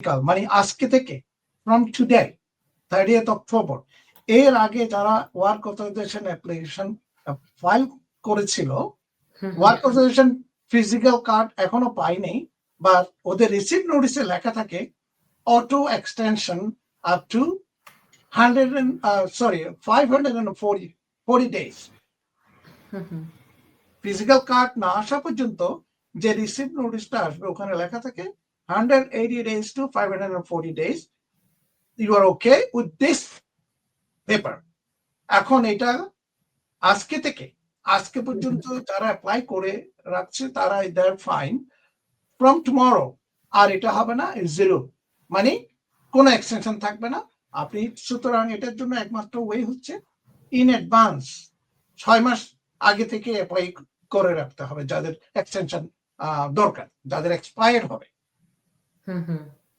কাল মানে আজকে থেকে ফ্রম টুডে থার্টিয়েথ অক্টোবর এর আগে যারা ওয়ার্ক অথরাইজেশন অ্যাপ্লিকেশন ফাইল করেছিল ওয়ার্ক অথরাইজেশন ফিজিক্যাল কার্ড এখনও পাইনি বা ওদের রিসিভ নোটিসে লেখা থাকে auto extension up to hundred sorry five hundred and forty forty days. Physical card না আসা পর্যন্ত যে রিসিভ নোটিশটা আসবে ওখানে লেখা থাকে hundred eighty days to five hundred forty days you are okay with this paper এখন এটা আজকে থেকে, আজকে পর্যন্ত যারা অ্যাপ্লাই করে রাখছে তারা দেয়ার ফাইন ফ্রম টুমরো আর এটা হবে না জিরো মানে কোনো এক্সটেনশন থাকবে না। আপনি, সুতরাং এটার জন্য একমাত্র ওয়ে হচ্ছে ইন অ্যাডভান্স ছয় মাস আগে থেকে অ্যাপ্লাই করে রাখতে হবে, যাদের এক্সটেনশন দরকার, যাদের এক্সপায়ার হবে। Mm-hmm.